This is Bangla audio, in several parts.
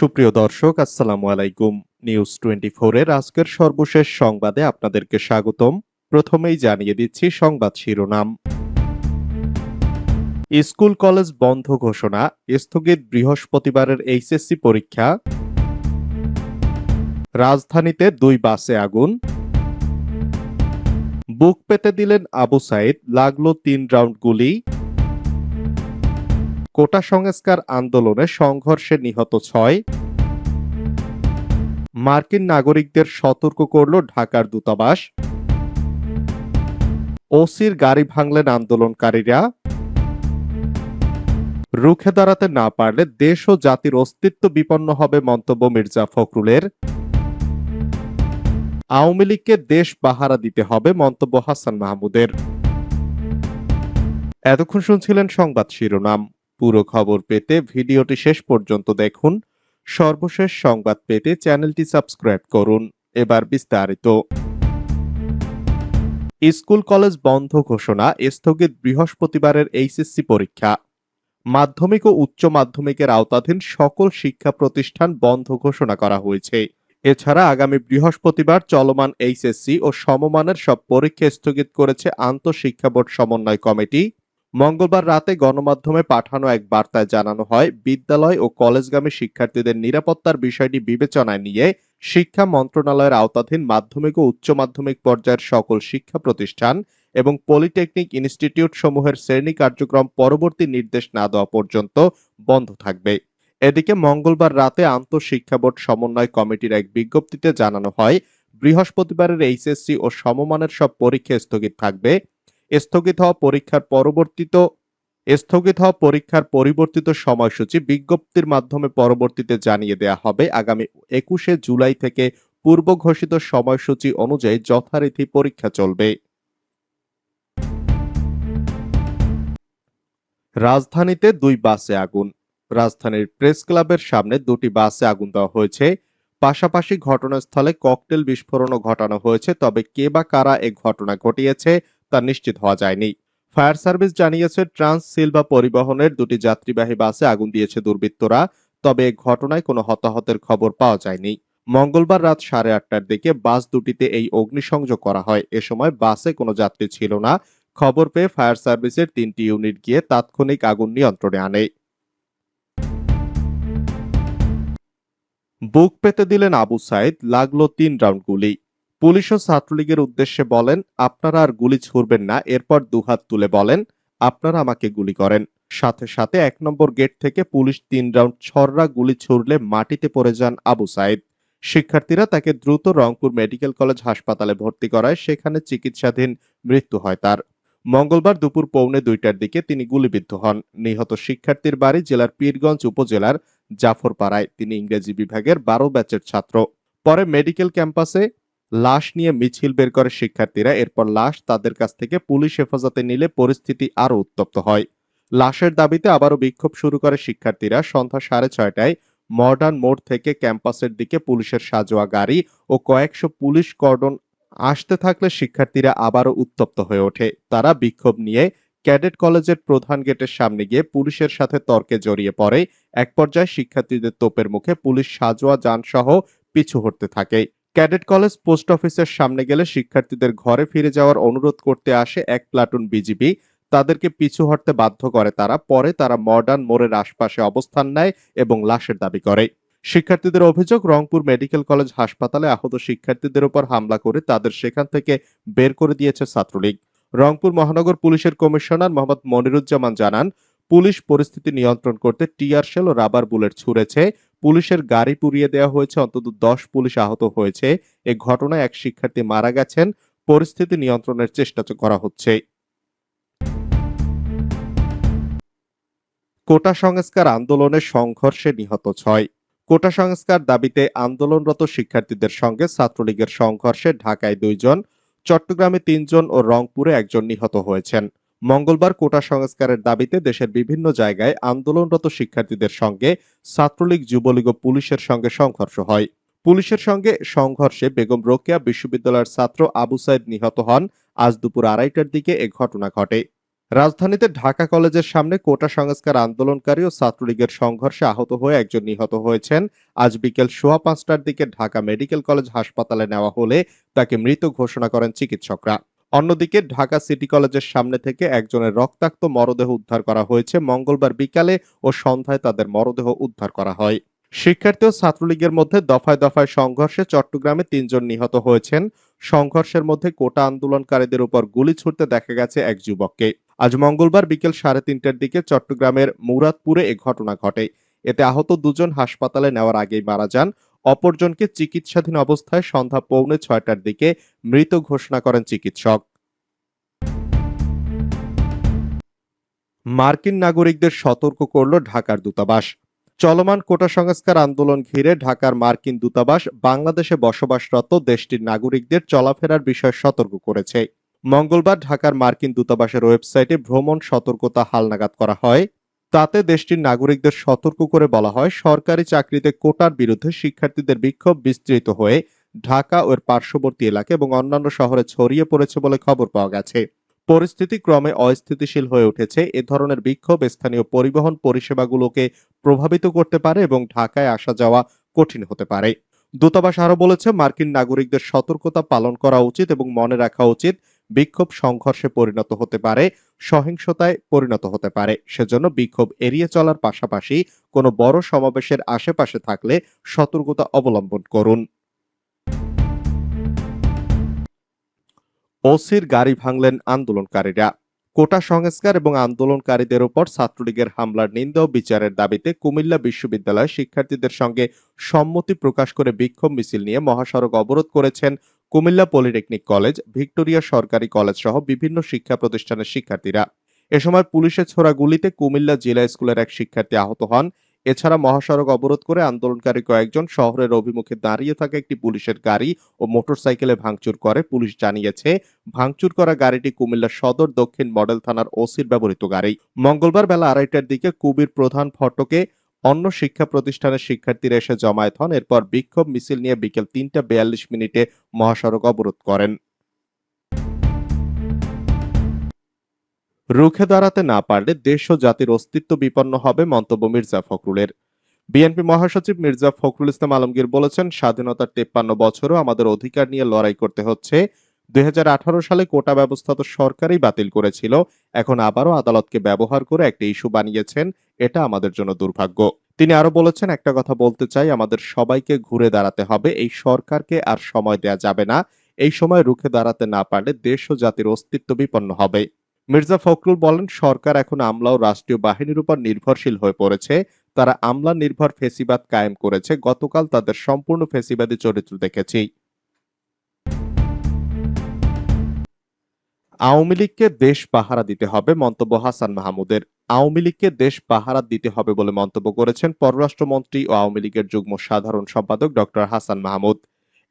সুপ্রিয় দর্শক, আসসালামু আলাইকুম। নিউজ টোয়েন্টি এর আজকের সর্বশেষ সংবাদে আপনাদেরকে স্বাগতম। প্রথমেই জানিয়ে দিচ্ছি সংবাদ শিরোনাম। স্কুল কলেজ বন্ধ ঘোষণা, স্থগিত বৃহস্পতিবারের এইচএসসি পরীক্ষা। রাজধানীতে দুই বাসে আগুন। বুক পেতে দিলেন আবু সাইদ, লাগল তিন রাউন্ড গুলি। কোটা সংস্কার আন্দোলনে সংঘর্ষে নিহত ছয়। মার্কিন নাগরিকদের সতর্ক করল ঢাকার দূতাবাস। ওসির গাড়ি ভাঙলেন আন্দোলনকারীরা। রুখে দাঁড়াতে না পারলে দেশ ও জাতির অস্তিত্ব বিপন্ন হবে মন্তব্য মির্জা ফখরুলের। আওয়ামী লীগকে দেশ পাহারা দিতে হবে মন্তব্য হাসান মাহমুদের। এতক্ষণ শুনছিলেন সংবাদ শিরোনাম। পুরো খবর পেতে ভিডিওটি শেষ পর্যন্ত দেখুন। সর্বশেষ সংবাদ পেতে চ্যানেলটি সাবস্ক্রাইব করুন। এবার বিস্তারিত। স্কুল কলেজ বন্ধ ঘোষণা স্থগিত বৃহস্পতিবারের এইচএসসি পরীক্ষা। মাধ্যমিক ও উচ্চ মাধ্যমিকের আওতাধীন সকল শিক্ষা প্রতিষ্ঠান বন্ধ ঘোষণা করা হয়েছে। এছাড়া আগামী বৃহস্পতিবার চলমান এইচএসসি ও সমমানের সব পরীক্ষা স্থগিত করেছে আন্তঃশিক্ষা বোর্ড সমন্বয় কমিটি। মঙ্গলবার রাতে গণমাধ্যমে পাঠানো এক বার্তায় জানানো হয়, বিদ্যালয় ও কলেজগামী শিক্ষার্থীদের নিরাপত্তার বিষয়টি বিবেচনায় নিয়ে শিক্ষা মন্ত্রণালয়ের আওতাধীন মাধ্যমিক ও উচ্চ মাধ্যমিক পর্যায়ের সকল শিক্ষা প্রতিষ্ঠান এবং পলিটেকনিক ইনস্টিটিউট সমূহের শ্রেণি কার্যক্রম পরবর্তী নির্দেশ না দেওয়া পর্যন্ত বন্ধ থাকবে। এদিকে মঙ্গলবার রাতে আন্তঃশিক্ষা বোর্ড সমন্বয় কমিটির এক বিজ্ঞপ্তিতে জানানো হয়, বৃহস্পতিবারের এইচএসসি ও সমমানের সব পরীক্ষা স্থগিত থাকবে। স্থগিত হওয়া পরীক্ষার পরবর্তীত, স্থগিত হওয়া পরীক্ষার পরিবর্তিত সময়সূচি বিজ্ঞপ্তির মাধ্যমে পরবর্তীতে জানিয়ে দেয়া হবে। আগামী একুশে জুলাই থেকে পূর্ব ঘোষিত সময়সূচি অনুযায়ী যথারীতি পরীক্ষা চলবে। রাজধানীতে দুই বাসে আগুন। রাজধানীর প্রেস ক্লাবের সামনে দুটি বাসে আগুন দেওয়া হয়েছে। পাশাপাশি ঘটনাস্থলে ককটেল বিস্ফোরণও ঘটানো হয়েছে। তবে কে বা কারা এ ঘটনা ঘটিয়েছে তা নিশ্চিত হওয়া যায়নি। ফায়ার সার্ভিস জানিয়েছে, ট্রান্স সিলভা পরিবহনের দুটি যাত্রীবাহী বাসে আগুন দিয়েছে দুর্বৃত্তরা, তবে ঘটনায় কোনো হতাহতের খবর পাওয়া যায়নি। মঙ্গলবার রাত সাড়ে আটটার দিকে বাস দুটিতে এই অগ্নিসংযোগ করা হয়। এ সময় বাসে কোনো যাত্রী ছিল না। খবর পেয়ে ফায়ার সার্ভিসের তিনটি ইউনিট গিয়ে তাৎক্ষণিক আগুন নিয়ন্ত্রণে আনে। বুক পেতে দিলেন আবু সাইদ, লাগল তিন রাউন্ড গুলি। পুলিশ ও ছাত্রলীগের উদ্দেশ্যে বলেন, আপনারা আর গুলি ছুড়বেন না। এরপর দুহাত তুলে বলেন, আপনারা আমাকে গুলি করেন। সাথে সাথে এক নম্বর গেট থেকে পুলিশ তিন রাউন্ড ছররা গুলি ছুড়লে মাটিতে পড়ে যান আবু সাইদ। শিক্ষার্থীরা তাকে দ্রুত রংপুর মেডিকেল কলেজ হাসপাতালে ভর্তি করায়, সেখানে চিকিৎসাধীন মৃত্যু হয় তার। মঙ্গলবার দুপুর পৌনে দুইটার দিকে তিনি গুলিবিদ্ধ হন। নিহত শিক্ষার্থীর বাড়ি জেলার পীরগঞ্জ উপজেলার জাফরপাড়ায়। তিনি ইংরেজি বিভাগের বারো ব্যাচের ছাত্র। পরে মেডিকেল ক্যাম্পাসে লাশ নিয়ে মিছিল বের করে শিক্ষার্থীরা। এরপর লাশ তাদের কাছ থেকে পুলিশ হেফাজতে নিলে পরিস্থিতি আরও উত্তপ্ত হয়। লাশের দাবিতে আবারও বিক্ষোভ শুরু করে শিক্ষার্থীরা। সন্ধ্যা সাড়ে ছয়টায় মডার্ন মোড় থেকে ক্যাম্পাসের দিকে পুলিশের সাজোয়া গাড়ি ও কয়েকশো পুলিশ কর্ডন আসতে থাকলে শিক্ষার্থীরা আবারও উত্তপ্ত হয়ে ওঠে। তারা বিক্ষোভ নিয়ে ক্যাডেট কলেজের প্রধান গেটের সামনে গিয়ে পুলিশের সাথে তর্কে জড়িয়ে পড়ে। এক পর্যায়ে শিক্ষার্থীদের তোপের মুখে পুলিশ সাজোয়া যানসহ পিছু হটতে থাকে। ক্যাডেট কলেজ পোস্ট অফিসের সামনে গেলে শিক্ষার্থীদের ঘরে ফিরে যাওয়ার অনুরোধ করতে আসে এক প্লাটুন বিজিবি। তাদেরকে পিছু হটতে বাধ্য করে তারা। পরে তারা মডার্ন মোড়ের আশপাশে অবস্থান নেয় এবং লাশের দাবি করে। শিক্ষার্থীদের অভিযোগ, রংপুর মেডিকেল কলেজ হাসপাতালে আহত শিক্ষার্থীদের উপর হামলা করে তাদের সেখান থেকে বের করে দিয়েছে ছাত্রলীগ। রংপুর মহানগর পুলিশের কমিশনার মোহাম্মদ মনিরুজ্জামান জানান, পুলিশ পরিস্থিতি নিয়ন্ত্রণ করতে টিয়ার শেল ও রাবার বুলেট ছুড়েছে। পুলিশের গাড়ি পুড়িয়ে দেওয়া হয়েছে। অন্তত দশ পুলিশ আহত হয়েছে। এ ঘটনায় এক শিক্ষার্থী মারা গেছেন। পরিস্থিতি নিয়ন্ত্রণের চেষ্টা করা হচ্ছে। কোটা সংস্কার আন্দোলনে সংঘর্ষে নিহত ছয়। কোটা সংস্কার দাবিতে আন্দোলনরত শিক্ষার্থীদের সঙ্গে ছাত্রলীগের সংঘর্ষে ঢাকায় দুইজন চট্টগ্রামে তিনজন ও রংপুরে একজন নিহত হয়েছেন। মঙ্গলবার কোটা সংস্কারের দাবিতে দেশের বিভিন্ন জায়গায় আন্দোলনরত শিক্ষার্থীদের সঙ্গে ছাত্রলীগ, যুবলীগ ও পুলিশের সঙ্গে সংঘর্ষ হয়। পুলিশের সঙ্গে সংঘর্ষে বেগম রোকেয়া বিশ্ববিদ্যালয়ের ছাত্র আবু সাইদ নিহত হন। আজ দুপুর আড়াইটার দিকে এ ঘটনা ঘটে। রাজধানীতে ঢাকা কলেজের সামনে কোটা সংস্কার আন্দোলনকারী ও ছাত্রলীগের সংঘর্ষে আহত হয়ে একজন নিহত হয়েছেন। আজ বিকেল সোয়া পাঁচটার দিকে ঢাকা মেডিকেল কলেজ হাসপাতালে নেওয়া হলে তাকে মৃত ঘোষণা করেন চিকিৎসকরা। অন্যদিকে ঢাকা সিটি কলেজের সামনে থেকে একজনের রক্তাক্ত মরদেহ উদ্ধার করা হয়েছে। মঙ্গলবার বিকালে ও সন্ধ্যায় তাদের মরদেহ উদ্ধার করা হয়। শিক্ষার্থী ও ছাত্রলীগের মধ্যে দফায় দফায় সংঘর্ষে চট্টগ্রামে তিনজন নিহত হয়েছেন। সংঘর্ষের মধ্যে কোটা আন্দোলনকারীদের উপর গুলি ছুটতে দেখা গেছে এক যুবককে। আজ মঙ্গলবার বিকেল সাড়ে তিনটার দিকে চট্টগ্রামের মুরাদপুরে এ ঘটনা ঘটে। এতে আহত দুজন হাসপাতালে নেওয়ার আগেই মারা যান। অপরজনকে চিকিৎসাধীন অবস্থায় সন্ধ্যা পৌনে ছয়টার দিকে মৃত ঘোষণা করেন চিকিৎসক। মার্কিন নাগরিকদের সতর্ক করল ঢাকার দূতাবাস। চলমান কোটা সংস্কার আন্দোলন ঘিরে ঢাকার মার্কিন দূতাবাস বাংলাদেশে বসবাসরত দেশটির নাগরিকদের চলাফেরার বিষয়ে সতর্ক করেছে। মঙ্গলবার ঢাকার মার্কিন দূতাবাসের ওয়েবসাইটে ভ্রমণ সতর্কতা হালনাগাদ করা হয়। তাতে দেশটির নাগরিকদের সতর্ক করে বলা হয়, সরকারি চাকরিতে কোটার বিরুদ্ধে শিক্ষার্থীদের বিক্ষোভ বিস্তৃত হয়ে ঢাকা ও এর পার্শ্ববর্তী এলাকা এবং অন্যান্য শহরে ছড়িয়ে পড়েছে বলে খবর পাওয়া গেছে। পরিস্থিতি ক্রমে অস্থিতিশীল হয়ে উঠেছে। এ ধরনের বিক্ষোভ স্থানীয় পরিবহন পরিষেবাগুলোকে প্রভাবিত করতে পারে এবং ঢাকায় আসা যাওয়া কঠিন হতে পারে। দূতাবাস আরও বলেছে, মার্কিন নাগরিকদের সতর্কতা পালন করা উচিত এবং মনে রাখা উচিত বিক্ষোভ সংঘর্ষে পরিণত হতে পারে, সহিংসতায় পরিণত হতে পারে। সেজন্য বিক্ষোভ এড়িয়ে চলার পাশাপাশি কোনো বড় সমাবেশের আশেপাশে থাকলে সতর্কতা অবলম্বন করুন। ওসির গাড়ি ভাঙলেন আন্দোলনকারীরা। কোটা সংস্কার এবং আন্দোলনকারীদের উপর ছাত্রলীগের হামলার নিন্দা ও বিচারের দাবিতে কুমিল্লা বিশ্ববিদ্যালয়ের শিক্ষার্থীদের সঙ্গে সম্মতি প্রকাশ করে বিক্ষোভ মিছিল নিয়ে মহাসড়ক অবরোধ করেছেন কুমিল্লা পলিটেকনিক কলেজ, ভিক্টোরিয়া সরকারি কলেজ সহ বিভিন্ন শিক্ষা প্রতিষ্ঠানের শিক্ষার্থীরা। এ সময় পুলিশের ছোড়া গুলিতে কুমিল্লা জেলা স্কুলের এক শিক্ষার্থী আহত হন। এছাড়া মহাসড়ক অবরোধ করে আন্দোলনকারী কয়েকজন শহরের অভিমুখে দাঁড়িয়ে থাকা একটি পুলিশের গাড়ি ও মোটরসাইকেলে ভাঙচুর করে। পুলিশ জানিয়েছে, ভাঙচুর করা গাড়িটি কুমিল্লা সদর দক্ষিণ মডেল থানার ওসির ব্যবহৃত গাড়ি। মঙ্গলবার বেলা আড়াইটার দিকে কুবির প্রধান ফটকে অন্য শিক্ষা প্রতিষ্ঠানের শিক্ষার্থীরা এসে জমায়েত হন। এরপর বিক্ষোভ মিছিল নিয়ে বিকেল তিনটা বিয়াল্লিশ মিনিটে মহাসড়ক অবরোধ করেন। রুখে দাঁড়াতে না পারলে দেশ ও জাতির অস্তিত্ব বিপন্ন হবে মন্তব্য মির্জা ফখরুলের। বিএনপি মহাসচিব মির্জা ফখরুল ইসলাম আলমগীর বলেছেন, স্বাধীনতার তেপ্পান্ন বছরও আমাদের অধিকার নিয়ে লড়াই করতে হচ্ছে। দুই হাজার আঠারো সালে কোটা ব্যবস্থা তো সরকারই বাতিল করেছিল, এখন আবারও আদালতকে ব্যবহার করে একটা ইস্যু বানিয়েছেন, এটা আমাদের জন্য দুর্ভাগ্য। তিনি আরও বলেছেন, একটা কথা বলতে চাই, আমাদের সবাইকে ঘুরে দাঁড়াতে হবে, এই সরকারকে আর সময় দেয়া যাবে না। এই সময় রুখে দাঁড়াতে না পারলে দেশ ও জাতির অস্তিত্ব বিপন্ন হবে। মির্জা ফখরুল বলেন, সরকার এখন আমলা ও রাষ্ট্রীয় বাহিনীর উপর নির্ভরশীল হয়ে পড়েছে। তারা আমলা নির্ভর ফেসিবাদ কায়েম করেছে। গতকাল তাদের সম্পূর্ণ ফেসিবাদী চরিত্র দেখেছি। আওয়ামী লীগকে দেশ পাহারা দিতে হবে মন্তব্য হাসান মাহমুদের। আওয়ামী লীগকে দেশ পাহারা দিতে হবে বলে মন্তব্য করেছেন পররাষ্ট্রমন্ত্রী ও আওয়ামী লীগের যুগ্ম সাধারণ সম্পাদক ডক্টর হাসান মাহমুদ।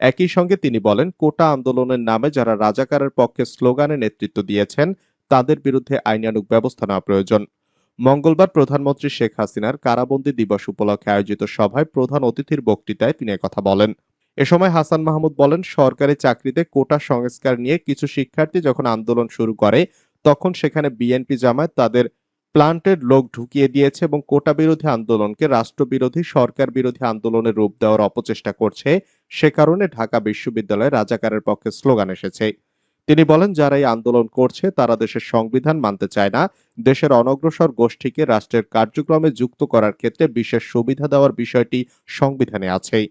একই সঙ্গে তিনি বলেন, কোটা আন্দোলনের নামে যারা রাজাকারের পক্ষে স্লোগানে নেতৃত্ব দিয়েছেন তাদের বিরুদ্ধে আইনানুগ ব্যবস্থা নেওয়া প্রয়োজন। মঙ্গলবার প্রধানমন্ত্রী শেখ হাসিনার কারাবন্দী দিবস উপলক্ষে আয়োজিত সভায় প্রধান অতিথির বক্তৃতায় তিনি কথা বলেন। এ সময় হাসান মাহমুদ বলেন, সরকারি চাকরিতে কোটা সংস্কার নিয়ে কিছু শিক্ষার্থী যখন আন্দোলন শুরু করে, তখন সেখানে বিএনপি জামায়াত তাদের প্লান্টেড লোক ঢুকিয়ে দিয়েছে এবং কোটা বিরোধী আন্দোলনকে রাষ্ট্রবিরোধী সরকার বিরোধী আন্দোলনের রূপ দেওয়ার অপচেষ্টা করছে। সে কারণে ঢাকা বিশ্ববিদ্যালয়ে রাজাকারের পক্ষে স্লোগান এসেছে। তিনি বলেন, যারা এই আন্দোলন করছে, তারা দেশের সংবিধান মানতে চায় না। দেশের অনগ্রসর গোষ্ঠীকে রাষ্ট্রের কার্যক্রমে যুক্ত করার ক্ষেত্রে বিশেষ সুবিধা দেওয়ার বিষয়টি সংবিধানে আছেই।